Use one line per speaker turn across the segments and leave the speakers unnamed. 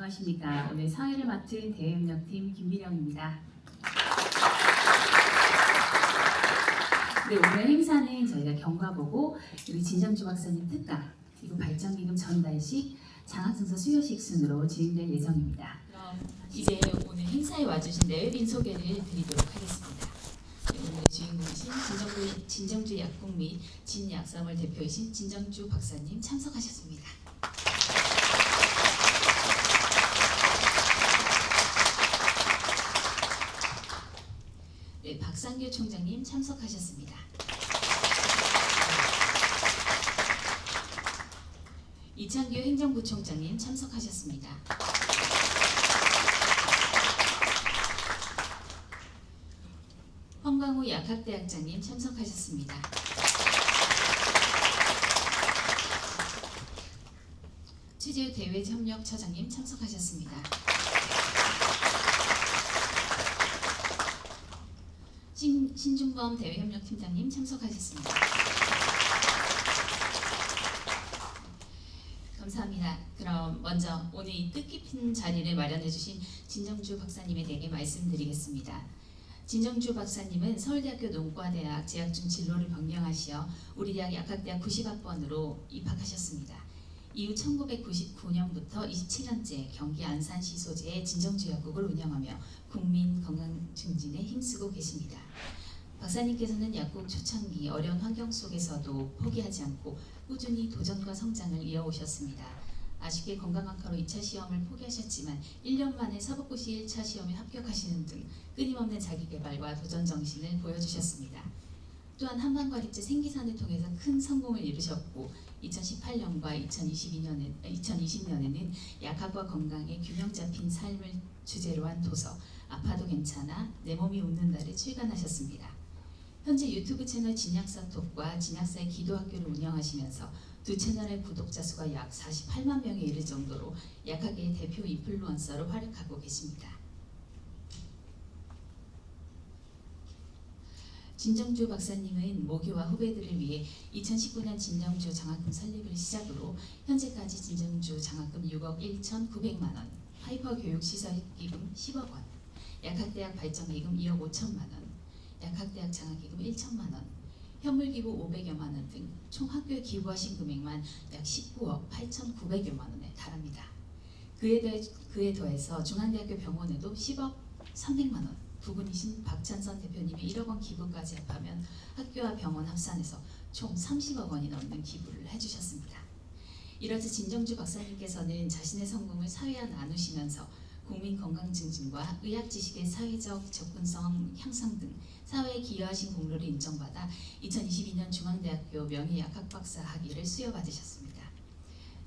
안녕하십니까. 오늘 사회를 맡은 대외협력팀 김민영입니다. 네, 오늘 행사는 저희가 경과보고 우리 진정주 박사님 특강 그리고 발전기금 전달식 장학증서 수여식 순으로 진행될 예정입니다.
그럼 이제 오늘 행사에 와주신 내외빈 소개를 드리도록 하겠습니다. 네, 오늘 주인공이신 진정주, 진정주 약국 및 진약사물 대표이신 진정주 박사님 참석하셨습니다. 네, 박상규 총장님 참석하셨습니다. 이창규 행정부총장님 참석하셨습니다. 황광우 약학대학장님 참석하셨습니다. 취재 대외 협력 처장님 참석하셨습니다. 신, 신중범 대외협력팀장님 참석하셨습니다. 감사합니다. 그럼 먼저 오늘 이 뜻깊은 자리를 마련해 주신 진정주 박사님에 대해 말씀드리겠습니다. 진정주 박사님은 서울대학교 농과대학 재학 중 진로를 변경하시어 우리 대학 약학대학 90학번으로 입학하셨습니다. 이후 1999년부터 27년째 경기 안산시 소재의 진정주 약국을 운영하며 국민 건강 증진에 힘쓰고 계십니다. 박사님께서는 약국 초창기 어려운 환경 속에서도 포기하지 않고 꾸준히 도전과 성장을 이어오셨습니다. 아쉽게 건강학과로 2차 시험을 포기하셨지만 1년 만에 사법고시 1차 시험에 합격하시는 등 끊임없는 자기개발과 도전 정신을 보여주셨습니다. 또한 한방과립제 생기산을 통해서 큰 성공을 이루셨고 2018년과 2022년에, 2020년에는 약학과 건강의 균형 잡힌 삶을 주제로 한 도서 아파도 괜찮아 내 몸이 웃는다를 출간하셨습니다. 현재 유튜브 채널 진약사 톡과 진약사의 기도학교를 운영하시면서 두 채널의 구독자 수가 약 48만 명에 이를 정도로 약학계의 대표 인플루언서로 활약하고 계십니다. 진정주 박사님은 모교와 후배들을 위해 2019년 진정주 장학금 설립을 시작으로 현재까지 진정주 장학금 6억 1,900만 원, 하이퍼 교육 시설 기금 10억 원, 약학대학 발전기금 2억 5천만 원, 약학대학 장학기금 1천만 원, 현물기부 500여만 원 등 총 학교에 기부하신 금액만 약 19억 8,900여만 원에 달합니다. 그에, 더해, 그에 더해서 중앙대학교 병원에도 10억 300만 원, 부군이신 박찬선 대표님의 1억 원 기부까지 합하면 학교와 병원 합산해서 총 30억 원이 넘는 기부를 해주셨습니다. 이러지 진정주 박사님께서는 자신의 성공을 사회와 나누시면서 국민 건강 증진과 의학 지식의 사회적 접근성 향상 등 사회에 기여하신 공로를 인정받아 2022년 중앙대학교 명예약학 박사 학위를 수여받으셨습니다.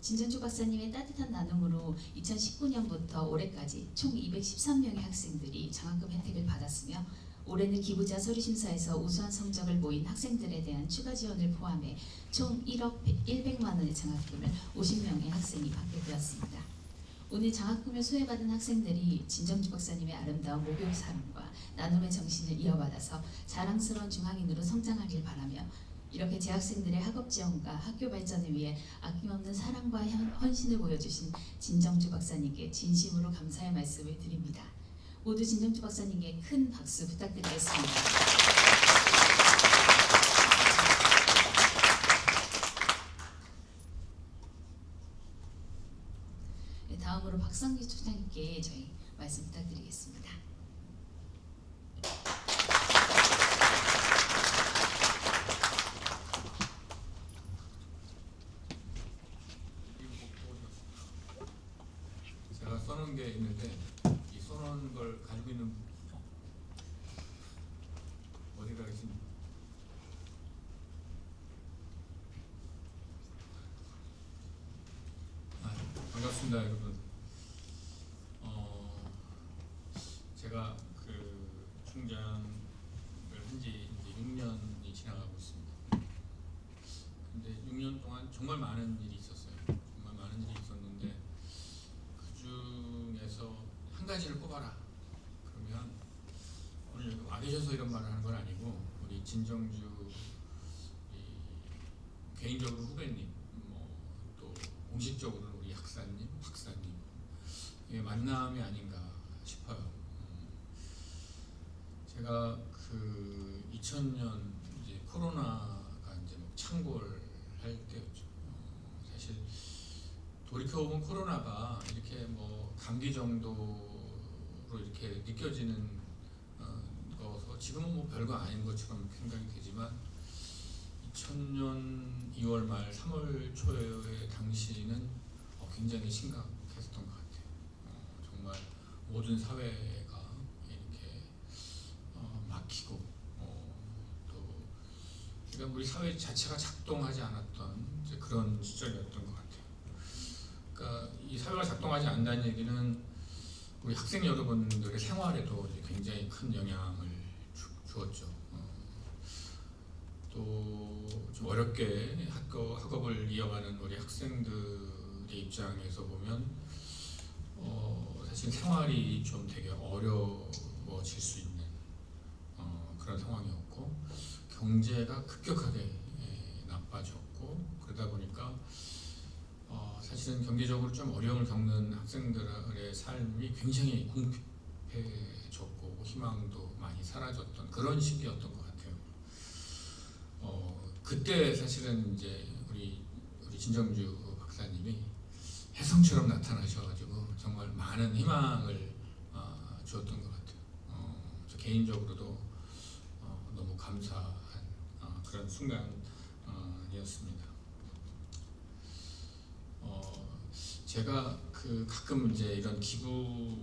진전주 박사님의 따뜻한 나눔으로 2019년부터 올해까지 총 213명의 학생들이 장학금 혜택을 받았으며 올해는 기부자 서류 심사에서 우수한 성적을 모인 학생들에 대한 추가 지원을 포함해 총 1억 100만 원의 장학금을 50명의 학생이 받게 되었습니다. 오늘 장학금을 수혜받은 학생들이 진정주 박사님의 아름다운 목욕 삶과 나눔의 정신을 이어받아서 자랑스러운 중앙인으로 성장하길 바라며 이렇게 재학생들의 학업 지원과 학교 발전을 위해 아낌없는 사랑과 헌- 헌신을 보여주신 진정주 박사님께 진심으로 감사의 말씀을 드립니다. 모두 진정주 박사님께 큰 박수 부탁드리겠습니다. 네, 박상규 총장님께 저희 말씀 부탁드리겠습니다.
써놓은 게 있는데 이 써놓은 걸 가지고 있는 어디가 계신 아, 반갑습니다 여러분. 어, 제가 그 총장을 한지 이제 6년이 지나가고 있습니다. 근데 6년 동안 정말 많은 일이 있었어요 정말 많은 일이 있었는데 그 중에서 한 가지를 꼽아라. 그러면 오늘 와 계셔서 이런 말을 하는 건 아니고 우리 진정주 이 개인적으로 후배님, 뭐 또 공식적으로는 우리 약사님, 박사님 만남이 아닌가 싶어요. 음, 제가 그 2000년 이제 코로나가 이제 막 창궐할 때였죠. 어, 사실 돌이켜 보면 코로나가 이렇게 뭐 감기 정도 로 이렇게 느껴지는 어, 거서 지금은 뭐 별거 아닌 것처럼 생각이 되지만 2000년 2월 말 3월 초에 당시는 어, 굉장히 심각했었던 것 같아요. 어, 정말 모든 사회가 이렇게 어, 막히고 어, 또 그러니까 우리 사회 자체가 작동하지 않았던 그런 시절이었던 것 같아요. 그러니까 이 사회가 작동하지 않는다는 얘기는 우리 학생 여러분들의 생활에도 굉장히 큰 영향을 주, 주었죠. 어, 또좀 어렵게 학교 학업을 이어가는 우리 학생들의 입장에서 보면 어, 사실 생활이 좀 되게 어려워질 수 있는 어, 그런 상황이었고 경제가 급격하게 예, 나빠졌고 그러다 보니까 어, 사실은 경제적으로 좀 어려움을 겪는 학생들의 삶이 굉장히 궁핍해졌고 희망도 많이 사라졌던 그런 시기였던 것 같아요. 어, 그때 사실은 이제 우리 우리 진정주 박사님이 혜성처럼 나타나셔가지고 정말 많은 희망을 어, 주었던 것 같아요. 어, 저 개인적으로도 어, 너무 감사한 어, 그런 순간이었습니다. 어, 제가 그 가끔 이제 이런 기부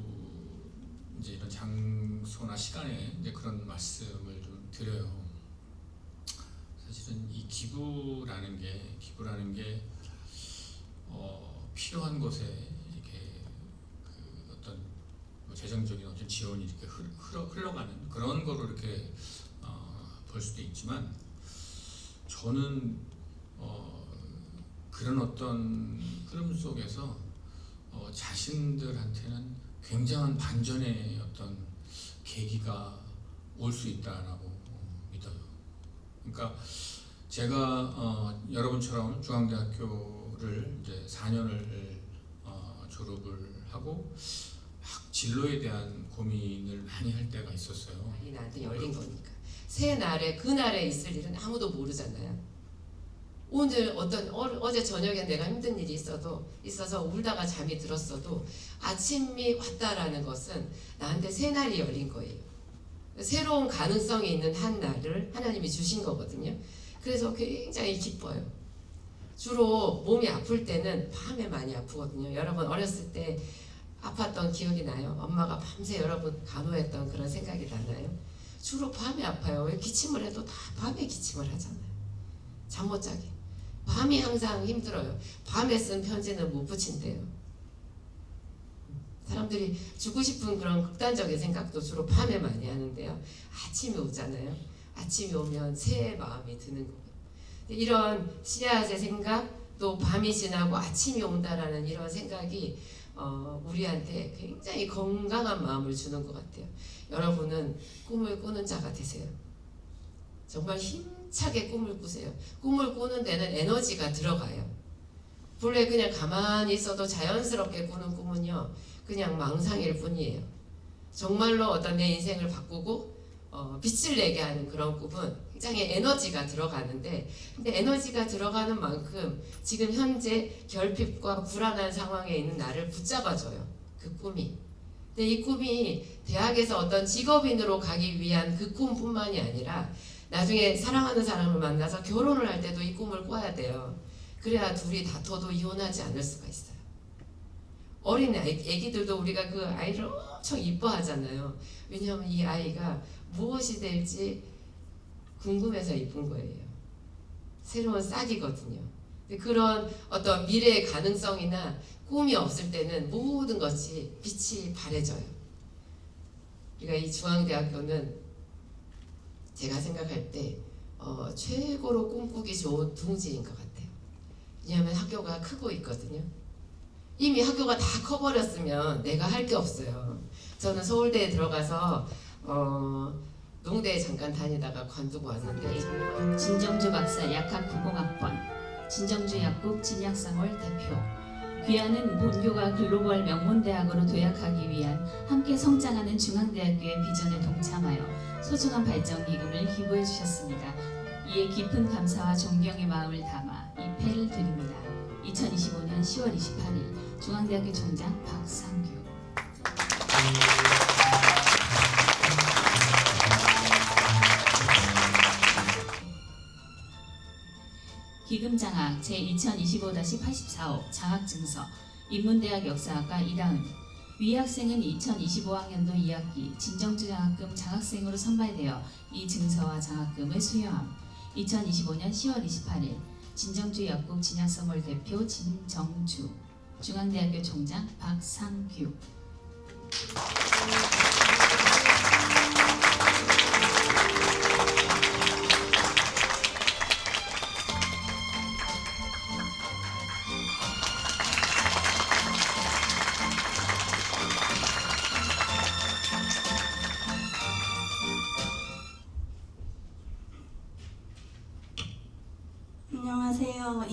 이제 이런 장소나 시간에 이제 그런 말씀을 좀 드려요. 사실은 이 기부라는 게 기부라는 게 어, 필요한 곳에 이렇게 그 어떤 뭐 재정적인 어떤 지원이 이렇게 흘- 흘러, 흘러가는 그런 거로 이렇게 어, 볼 수도 있지만 저는 어, 그런 어떤 흐름 속에서 어, 자신들한테는 굉장한 반전의 어떤 계기가 올 수 있다라고 어, 믿어요. 그러니까 제가 어, 여러분처럼 중앙대학교를 이제 4년을 어, 졸업을 하고 학 진로에 대한 고민을 많이 할 때가 있었어요.
이 나한테 열린 거니까 새 날에 그 날에 있을 일은 아무도 모르잖아요. 오늘 어떤 어, 제 저녁에 내가 힘든 일이 있어도 있어서 울다가 잠이 들었어도 아침이 왔다라는 것은 나한테 새 날이 열린 거예요. 새로운 가능성이 있는 한 날을 하나님이 주신 거거든요. 그래서 굉장히 기뻐요. 주로 몸이 아플 때는 밤에 많이 아프거든요. 여러분 어렸을 때 아팠던 기억이 나요. 엄마가 밤새 여러분 간호했던 그런 생각이 나나요? 주로 밤에 아파요. 왜 기침을 해도 다 밤에 기침을 하잖아요. 잠 못 자게. 밤이 항상 힘들어요. 밤에 쓴 편지는 못 붙인대요. 사람들이 죽고 싶은 그런 극단적인 생각도 주로 밤에 많이 하는데요. 아침이 오잖아요. 아침이 오면 새의 마음이 드는 거예요. 이런 씨앗의 생각, 또 밤이 지나고 아침이 온다라는 이런 생각이 어, 우리한테 굉장히 건강한 마음을 주는 것 같아요. 여러분은 꿈을 꾸는 자가 되세요. 정말 힘 차게 꿈을 꾸세요. 꿈을 꾸는 데는 에너지가 들어가요. 본래 그냥 가만히 있어도 자연스럽게 꾸는 꿈은요, 그냥 망상일 뿐이에요. 정말로 어떤 내 인생을 바꾸고 어, 빛을 내게 하는 그런 꿈은 굉장히 에너지가 들어가는데, 근데 에너지가 들어가는 만큼 지금 현재 결핍과 불안한 상황에 있는 나를 붙잡아줘요. 그 꿈이. 근데 이 꿈이 대학에서 어떤 직업인으로 가기 위한 그 꿈뿐만이 아니라 나중에 사랑하는 사람을 만나서 결혼을 할 때도 이 꿈을 꿔야 돼요. 그래야 둘이 다퉈도 이혼하지 않을 수가 있어요. 어린 아이, 애기들도 우리가 그 아이를 엄청 이뻐하잖아요. 왜냐하면 이 아이가 무엇이 될지 궁금해서 이쁜 거예요. 새로운 싹이거든요. 그런 어떤 미래의 가능성이나 꿈이 없을 때는 모든 것이 빛이 바래져요. 그러니까 이 중앙대학교는 제가 생각할 때 어, 최고로 꿈꾸기 좋은 둥지인 것 같아요. 왜냐하면 학교가 크고 있거든요. 이미 학교가 다 커버렸으면 내가 할 게 없어요. 저는 서울대에 들어가서 어, 농대에 잠깐 다니다가 관두고 왔는데
진정주 박사 약학 90학번 진정주 약국 진약상월 대표
귀하는 본교가 글로벌 명문대학으로 도약하기 위한 함께 성장하는 중앙대학교의 비전에 동참하여 소중한 발전 기금을 기부해 주셨습니다. 이에 깊은 감사와 존경의 마음을 담아 이 패를 드립니다. 2025년 10월 28일 중앙대학교 총장 박상규 기금장학 제2025-84호 장학증서 인문대학 역사학과 이다은 위 학생은 2025학년도 2학기 진정주 장학금 장학생으로 선발되어 이 증서와 장학금을 수여함. 2025년 10월 28일 진정주 약국 진양서몰 대표 진정주 중앙대학교 총장 박상규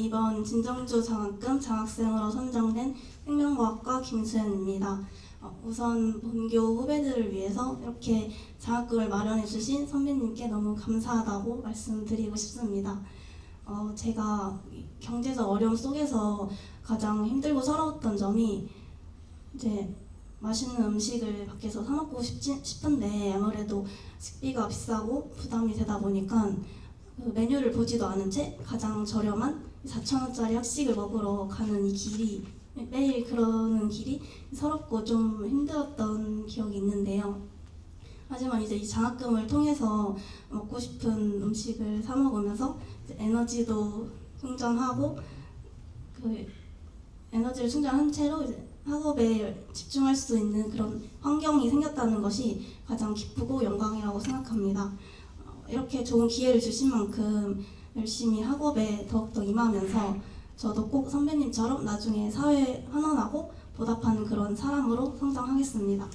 이번 진정주 장학금 장학생으로 선정된 생명과학과 김수현입니다. 어, 우선 본교 후배들을 위해서 이렇게 장학금을 마련해 주신 선배님께 너무 감사하다고 말씀드리고 싶습니다. 어, 제가 경제적 어려움 속에서 가장 힘들고 서러웠던 점이 이제 맛있는 음식을 밖에서 사 먹고 싶지, 싶은데 아무래도 식비가 비싸고 부담이 되다 보니까 그 메뉴를 보지도 않은 채 가장 저렴한 4,000원짜리 학식을 먹으러 가는 이 길이 매일 그러는 길이 서럽고 좀 힘들었던 기억이 있는데요. 하지만 이제 이 장학금을 통해서 먹고 싶은 음식을 사 먹으면서 에너지도 충전하고 그 에너지를 충전한 채로 학업에 집중할 수 있는 그런 환경이 생겼다는 것이 가장 기쁘고 영광이라고 생각합니다. 이렇게 좋은 기회를 주신 만큼 열심히 학업에 더욱더 임하면서 저도 꼭 선배님처럼 나중에 사회에 환원하고 보답하는 그런 사람으로 성장하겠습니다.